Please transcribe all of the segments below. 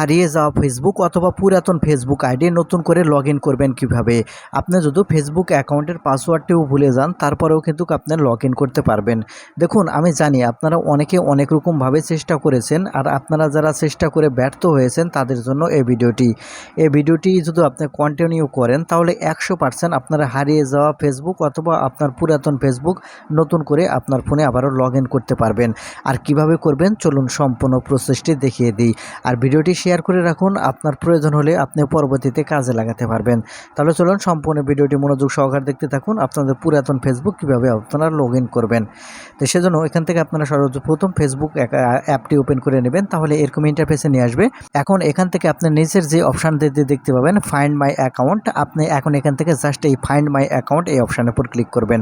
হারিয়ে যাওয়া ফেসবুক অথবা পুরাতন ফেসবুক আইডি নতুন করে লগ করবেন কীভাবে? আপনি যদি ফেসবুক অ্যাকাউন্টের পাসওয়ার্ডটিও ভুলে যান, তারপরেও কিন্তু আপনি লগ করতে পারবেন। দেখুন, আমি জানি আপনারা অনেকে অনেক রকমভাবে চেষ্টা করেছেন আর আপনারা যারা চেষ্টা করে ব্যর্থ হয়েছেন, তাদের জন্য এই ভিডিওটি। এই ভিডিওটি যদি আপনি কন্টিনিউ করেন, তাহলে একশো পার্সেন্ট আপনারা হারিয়ে যাওয়া ফেসবুক অথবা আপনার পুরাতন ফেসবুক নতুন করে আপনার ফোনে আবারও লগ করতে পারবেন। আর কীভাবে করবেন? চলুন সম্পূর্ণ প্রসেসটি দেখিয়ে দিই। আর ভিডিওটি শেয়ার করে রাখুন। আপনার প্রয়োজন হলে আপনি পরবর্তীতে কাজে লাগাতে পারবেন। তাহলে চলুন সম্পূর্ণ ভিডিওটি মনোযোগ সহকারে দেখতে থাকুন। আপনাদের পুরাতন ফেসবুক কীভাবে আপনারা লগ করবেন। তো সেজন্য এখান থেকে আপনারা সর্বপ্রথম ফেসবুক অ্যাপটি ওপেন করে নেবেন। তাহলে এরকম ইন্টারফেসে নিয়ে আসবে। এখন এখান থেকে আপনার নিচের যে অপশান দিয়ে দেখতে পাবেন ফাইন্ড মাই অ্যাকাউন্ট আপনি এখন এখান থেকে জাস্ট এই ফাইন্ড মাই অ্যাকাউন্ট এই অপশানের উপর ক্লিক করবেন।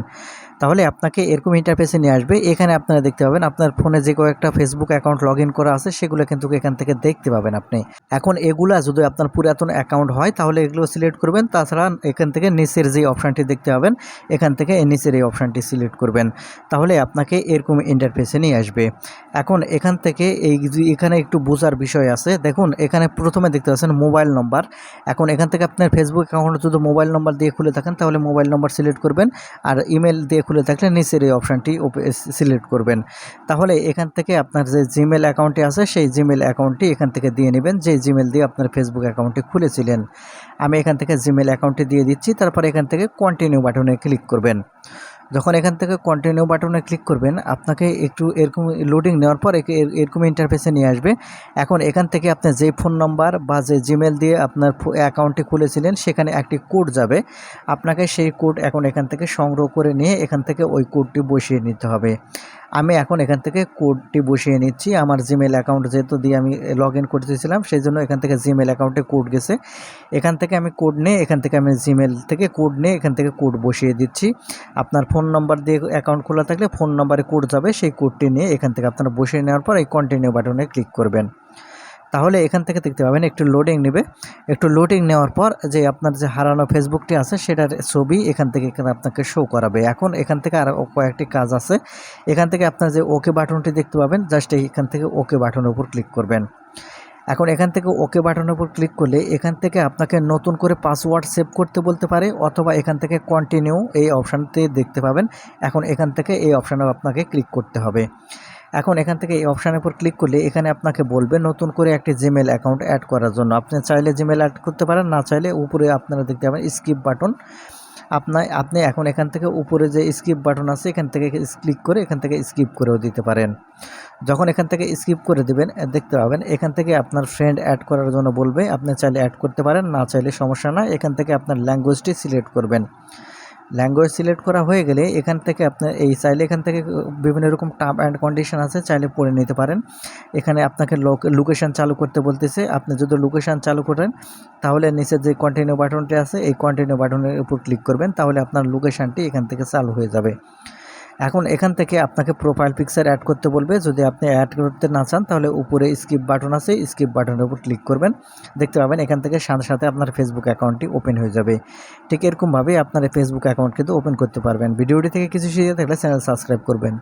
তাহলে আপনাকে এরকম ইন্টারফেসে নিয়ে আসবে। এখানে আপনারা দেখতে পাবেন আপনার ফোনে যে কয়েকটা ফেসবুক অ্যাকাউন্ট লগ করা আছে, সেগুলো কিন্তু এখান থেকে দেখতে পাবেন আপনি। এখন এগুলা যদি আপনার পুরাতন অ্যাকাউন্ট হয়, তাহলে এগুলো সিলেক্ট করবেন। তাছাড়া এখান থেকে নিচের যে অপশানটি দেখতে পাবেন, এখান থেকে নিচের এই অপশানটি সিলেক্ট করবেন। তাহলে আপনাকে এরকম ইন্টারফেসে নিয়ে আসবে। এখন এখান থেকে এই এখানে একটু বোঝার বিষয় আছে, দেখুন এখানে প্রথমে দেখতে পাচ্ছেন মোবাইল নম্বর এখন এখান থেকে আপনার ফেসবুক অ্যাকাউন্ট যদি মোবাইল নম্বর দিয়ে খুলে থাকেন, তাহলে মোবাইল নম্বর সিলেক্ট করবেন। আর ইমেল দিয়ে খুলে থাকলে নিচের এই অপশানটি সিলেক্ট করবেন। তাহলে এখান থেকে আপনার যে জিমেল অ্যাকাউন্টটি আছে, সেই জিমেল অ্যাকাউন্টটি এখান থেকে দিয়ে নেবেন। যে জিমেল দিয়ে আপনার ফেসবুক অ্যাকাউন্টটি খুলেছিলেন, আমি এখান থেকে জিমেল অ্যাকাউন্টটি দিয়ে দিচ্ছি। তারপর এখান থেকে কন্টিনিউ বাটনে ক্লিক করবেন। যখন এখান থেকে কন্টিনিউ বাটনে ক্লিক করবেন, আপনাকে একটু এরকম লোডিং নেওয়ার পর এরকম ইন্টারফেসে নিয়ে আসবে। এখন এখান থেকে আপনি যে ফোন নাম্বার বা যে জিমেল দিয়ে আপনার অ্যাকাউন্টটি খুলেছিলেন, সেখানে একটি কোড যাবে। আপনাকে সেই কোড এখন এখান থেকে সংগ্রহ করে নিয়ে এখান থেকে ওই কোডটি বসিয়ে নিতে হবে। আমি এখন এখান থেকে কোডটি বসিয়ে নিচ্ছি। আমার জিমেল অ্যাকাউন্ট যেহেতু দিয়ে আমি লগ ইন করতেছিলাম সেই জন্য এখান থেকে জিমেল অ্যাকাউন্টে কোড গেছে। এখান থেকে আমি কোড নিয়ে, এখান থেকে আমি জিমেল থেকে কোড নিয়ে এখান থেকে কোড বসিয়ে দিচ্ছি। আপনার ফোন নাম্বার দিয়ে অ্যাকাউন্ট খোলা থাকলে ফোন নাম্বারে কোড যাবে, সেই কোডটি নিয়ে এখান থেকে আপনারা বসিয়ে নেওয়ার পর এই কন্টিনিউ বাটনে ক্লিক করবেন। তাহলে এখান থেকে দেখতে পাবেন একটু লোডিং নেবে। একটু লোডিং নেওয়ার পর যে আপনার যে হারানো ফেসবুকটি আছে, সেটার ছবি এখান থেকে আপনাকে শো করাবে। এখন এখান থেকে আরও কয়েকটি কাজ আছে। এখান থেকে আপনার যে ওকে বাটনটি দেখতে পাবেন জাস্ট এখান থেকে ওকে বাটনের উপর ক্লিক করবেন। এখন এখান থেকে ওকে বাটনের উপর ক্লিক করলে এখান থেকে আপনাকে নতুন করে পাসওয়ার্ড সেভ করতে বলতে পারে, অথবা এখান থেকে কন্টিনিউ এই অপশানটি দেখতে পাবেন। এখন এখান থেকে এই অপশানে আপনাকে ক্লিক করতে হবে। এখন এখান থেকে এই অপশানের উপর ক্লিক করলে এখানে আপনাকে বলবে নতুন করে একটি জিমেল অ্যাকাউন্ট অ্যাড করার জন্য। আপনি চাইলে জিমেল অ্যাড করতে পারেন, না চাইলে উপরে আপনারা দেখতে পাবেন স্কিপ বাটন আপনার, আপনি এখন এখান থেকে উপরে যে স্কিপ বাটন আছে, এখান থেকে ক্লিক করে এখান থেকে স্কিপ করেও দিতে পারেন। যখন এখান থেকে স্কিপ করে দেবেন, দেখতে পাবেন এখান থেকে আপনার ফ্রেন্ড অ্যাড করার জন্য বলবে, আপনি চাইলে অ্যাড করতে পারেন, না চাইলে সমস্যা না এখান থেকে আপনার ল্যাঙ্গুয়েজটি সিলেক্ট করবেন। ল্যাঙ্গুয়েজ সিলেক্ট করা হয়ে গেলে এখান থেকে আপনার এই চাইলে এখান থেকে বিভিন্ন রকম টার্ম অ্যান্ড কন্ডিশন আছে, চাইলে পড়ে নিতে পারেন। এখানে আপনাকে লোকেশান চালু করতে বলতেছে। আপনি যদি লোকেশান চালু করেন, তাহলে নিচে যে কন্টিনিউ বাটনটি আছে, এই কন্টিনিউ বাটনের উপর ক্লিক করবেন, তাহলে আপনার লোকেশানটি এখান থেকে চালু হয়ে যাবে। এখন এখান থেকে আপনাকে প্রোফাইল পিকচার অ্যাড করতে বলবে। যদি আপনি অ্যাড করতে না চান, তাহলে উপরে স্কিপ বাটন আছে স্কিপ বাটনের উপর ক্লিক করবেন। দেখতে পাবেন এখান থেকে সাথে সাথে আপনার ফেসবুক অ্যাকাউন্টটি ওপেন হয়ে যাবে। ঠিক এরকমভাবেই আপনার ফেসবুক অ্যাকাউন্ট কিন্তু ওপেন করতে পারবেন। ভিডিওটি থেকে কিছু শিখে থাকলে চ্যানেল সাবস্ক্রাইব করবেন।